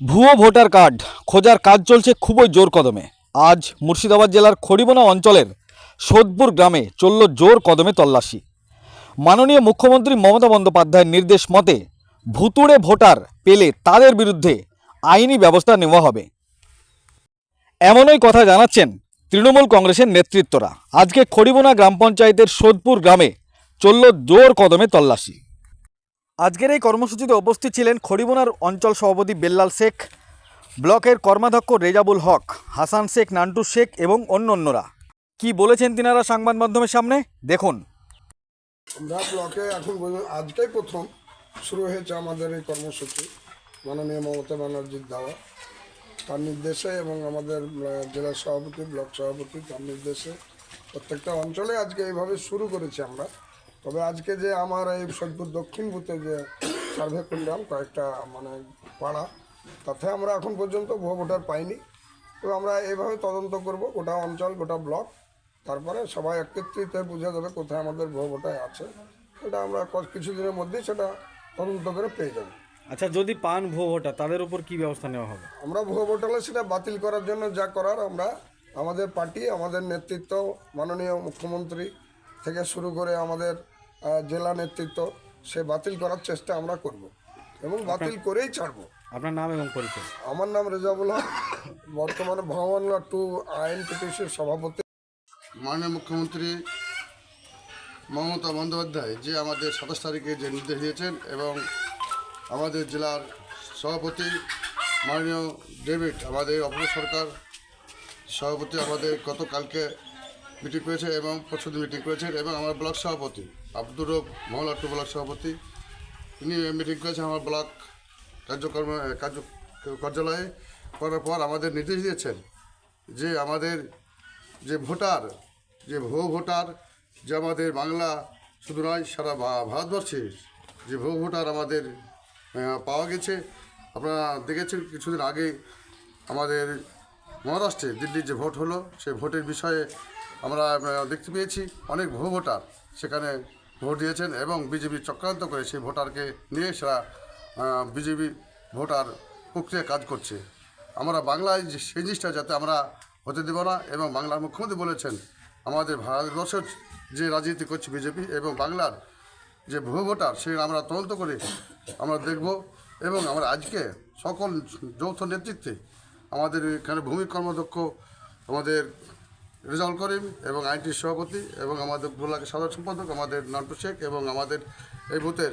ভুয়ো voter card. খোঁজার কাজ চলছে খুবই জোর কদমে। আজ মুর্শিদাবাদ জেলার খড়িবোনা অঞ্চলের সোদপুর গ্রামে চলল জোর কদমে তল্লাশি। মাননীয় মুখ্যমন্ত্রী মমতা বন্দ্যোপাধ্যায়ের নির্দেশ মতে, ভুতুড়ে ভোটার পেলে তাদের বিরুদ্ধে আইনি ব্যবস্থা নেওয়া হবে। এমনই কথা জানাচ্ছেন তৃণমূল কংগ্রেসের নেতৃত্বরা। আজকে খড়িবোনা গ্রাম পঞ্চায়েতের সোদপুর গ্রামে চলল জোর কদমে তল্লাশি। আজকের এই কর্মসূচিতে উপস্থিত ছিলেন খড়িবোনার অঞ্চল সভাপতি বেল্লাল শেখ, ব্লকের কর্মাধ্যক্ষ রেজাবুল হক, হাসান শেখ, নান্টু শেখ এবং অন্য অন্যরা কি বলেছেন তিনারা সংবাদ মাধ্যমের সামনে? দেখুন। আমরা ব্লকে এখন আজকেই প্রথম শুরু হয়েছে আমাদের এই কর্মসূচি, মাননীয় মমতা ব্যানার্জির দেওয়া। তার নির্দেশে এবং আমাদের জেলা সভাপতি, ব্লক সভাপতি তার নির্দেশে প্রত্যেকটা অঞ্চলে আজকে এইভাবে শুরু করেছি আমরা। তবে আজকে যে আমার এই সোদপুর দক্ষিণ বুথে যে সার্ভে করলাম কয়েকটা মানে পাড়া তাতে আমরা এখন পর্যন্ত ভুয়ো ভোটার পাইনি। তো আমরা এইভাবে তদন্ত করব গোটা অঞ্চল গোটা ব্লক। তারপরে সবাই একত্রিত হয়ে বোঝা যাবে কোথায় আমাদের ভুয়ো ভোটার আছে। সেটা আমরা কিছুদিনের মধ্যেই সেটা তদন্ত করে পেয়ে যাব। আচ্ছা যদি পান ভুয়ো ভোটার তাদের উপর কি ব্যবস্থা নেওয়া হবে? আমরা ভুয়ো ভোট হলে সেটা বাতিল করার জন্য যা করার আমরা আমাদের পার্টি আমাদের নেতৃত্ব মাননীয় মুখ্যমন্ত্রী থেকে শুরু করে আমাদের জেলা নেতৃত্ব সে বাতিল করার চেষ্টা আমরা করব এবং বাতিল করেই ছাড়বো। আপনার নাম এবং পরিচয়। আমার নাম রেজাবুল হক বর্তমানে ভগবানলা টু আইন পিটিসির সভাপতি। মাননীয় মুখ্যমন্ত্রী মমতা বন্দ্যোপাধ্যায় যে আমাদের সাতাশ তারিখে যে নির্দেশ দিয়েছেন এবং আমাদের জেলার সভাপতি মাননীয় ডেভিড আমাদের অপর সরকার সভাপতি আমাদের গতকালকে মিটিং করেছে এবং পরশুদিন মিটিং করেছেন এবং আমার ব্লক সভাপতি, আব্দুর রব মহলা টু ব্লক সভাপতি, তিনি মিটিং করেছেন আমার ব্লক কার্যক্রম, কার্য, কার্যালয়ে করার পর আমাদের নির্দেশ দিয়েছেন যে আমাদের যে ভোটার, যে ভো ভোটার যে আমাদের বাংলা শুধু নয়, সারা ভারতবর্ষে যে ভো ভোটার আমাদের পাওয়া গেছে। আপনারা দেখেছেন কিছুদিন আগে আমাদের মহারাষ্ট্রে দিল্লির যে ভোট হলো, সেই ভোটের বিষয়ে আমরা দেখতে পেয়েছি অনেক ভুয়ো ভোটার সেখানে ভোট দিয়েছেন এবং বিজেপি চক্রান্ত করে সেই ভোটারকে নিয়ে সেরা বিজেপি ভোটার প্রক্রিয়া কাজ করছে। আমরা বাংলায় সেই জিনিসটা যাতে আমরা হতে দেব না এবং বাংলার মুখ্যমন্ত্রী বলেছেন, আমাদের ভারতবর্ষের যে রাজনীতি করছে বিজেপি এবং বাংলার যে ভুয়ো ভোটার সে আমরা তদন্ত করে আমরা দেখব এবং আমরা আজকে সকল যৌথ নেতৃত্বে আমাদের এখানে ভূমি কর্মদক্ষ আমাদের রেজাউল করিম এবং আইনটির সভাপতি এবং আমাদের ব্লকের সাধারণ সম্পাদক, আমাদের নান্টু শেখ এবং আমাদের এই বুথের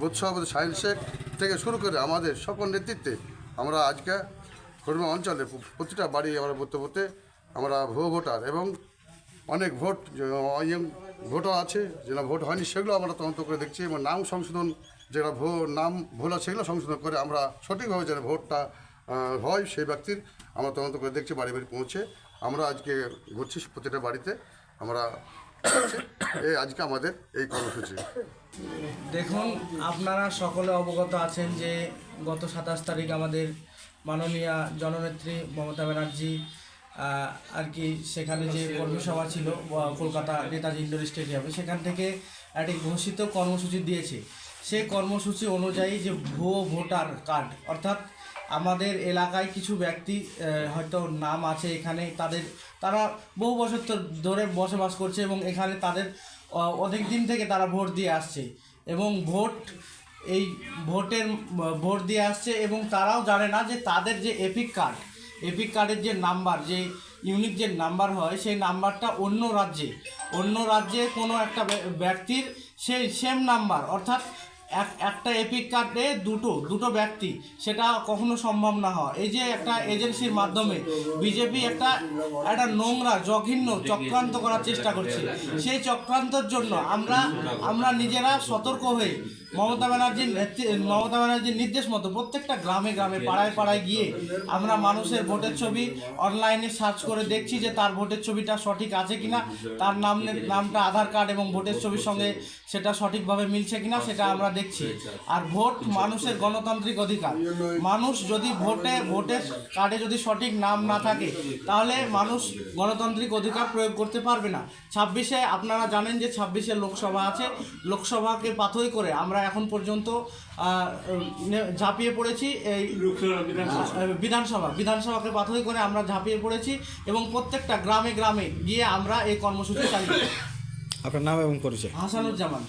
বুথ সভাপতি সাহিল শেখ থেকে শুরু করে আমাদের সকল নেতৃত্বে আমরা আজকে খড়িমা অঞ্চলে প্রতিটা বাড়ি আমরা বুথে বুথে আমরা ভুয়ো ভোটার এবং অনেক ভোট ইয়ে ভোটও আছে যেটা ভোট হয়নি সেগুলো আমরা তদন্ত করে দেখছি এবং নাম সংশোধন যেটা ভো নাম ভুল আছে সেগুলো সংশোধন করে আমরা সঠিকভাবে যেন ভোটটা হয় সেই ব্যক্তির আমরা তদন্ত করে দেখছি বাড়ি বাড়ি পৌঁছে। আমরা আজকে ঘুরছি প্রতিটা বাড়িতে, আমরা এই আজকে আমাদের এই কর্মসূচি। দেখুন, আপনারা সকলে অবগত আছেন যে গত সাতাশ তারিখ আমাদের মাননীয় জননেত্রী মমতা ব্যানার্জি আর কি সেখানে যে কর্মী সভা ছিল কলকাতা নেতাজি ইন্ডোর স্টেডিয়ামে, সেখান থেকে একটি ঘোষিত কর্মসূচি দিয়েছে। সেই কর্মসূচি অনুযায়ী যে ভুয়ো ভোটার কার্ড, অর্থাৎ আমাদের এলাকায় কিছু ব্যক্তি হয়তো নাম আছে এখানে, তাদের, তারা বহু বছর ধরে বসবাস করছে এবং এখানে তাদের অনেক দিন থেকে তারা ভোট দিয়ে আসছে। এবং ভোট, এই ভোটের ভোট দিয়ে আসছে এবং তারাও জানে না যে তাদের যে এপিক কার্ড এপিক কার্ডের যে নাম্বার যে ইউনিক যে নাম্বার হয়, সেই নাম্বারটা অন্য রাজ্যে। অন্য রাজ্যে কোনো একটা ব্য- ব্যক্তির সেই সেম নাম্বার অর্থাৎ এক, একটা এপিক কার্ডে দুটো দুটো ব্যক্তি। সেটা কখনো সম্ভব না হয় এই যে একটা এজেন্সির মাধ্যমে বিজেপি একটা একটা নোংরা, জঘন্য চক্রান্ত করার চেষ্টা করছে। সেই চক্রান্তর জন্য আমরা আমরা নিজেরা সতর্ক হয়ে মমতা ব্যানার্জির মমতা ব্যানার্জির নির্দেশ মতো প্রত্যেকটা গ্রামে গ্রামে, পাড়ায় পাড়ায় গিয়ে আমরা মানুষের ভোটের ছবি অনলাইনে সার্চ করে দেখছি যে তার ভোটের ছবিটা সঠিক আছে কিনা, তার নাম, নামটা আধার কার্ড এবং ভোটের ছবির সঙ্গে সেটা সঠিকভাবে মিলছে কিনা, সেটা আমরা দেখছি। আর ভোট মানুষের গণতান্ত্রিক অধিকার। মানুষ যদি ভোটে ভোটের কার্ডে যদি সঠিক নাম না থাকে তাহলে মানুষ গণতান্ত্রিক অধিকার প্রয়োগ করতে পারবে না। ছাব্বিশে আপনারা জানেন যে ছাব্বিশে লোকসভা আছে। লোকসভাকে পাথই করে আমরা এখন পর্যন্ত ঝাঁপিয়ে পড়েছি এই বিধানসভা। বিধানসভাকে প্রাথমিক করে আমরা ঝাঁপিয়ে পড়েছি এবং প্রত্যেকটা গ্রামে গ্রামে গিয়ে আমরা এই কর্মসূচি চালিয়ে আপনার নাম এবং পরিচয়। হাসানুজ্জামান।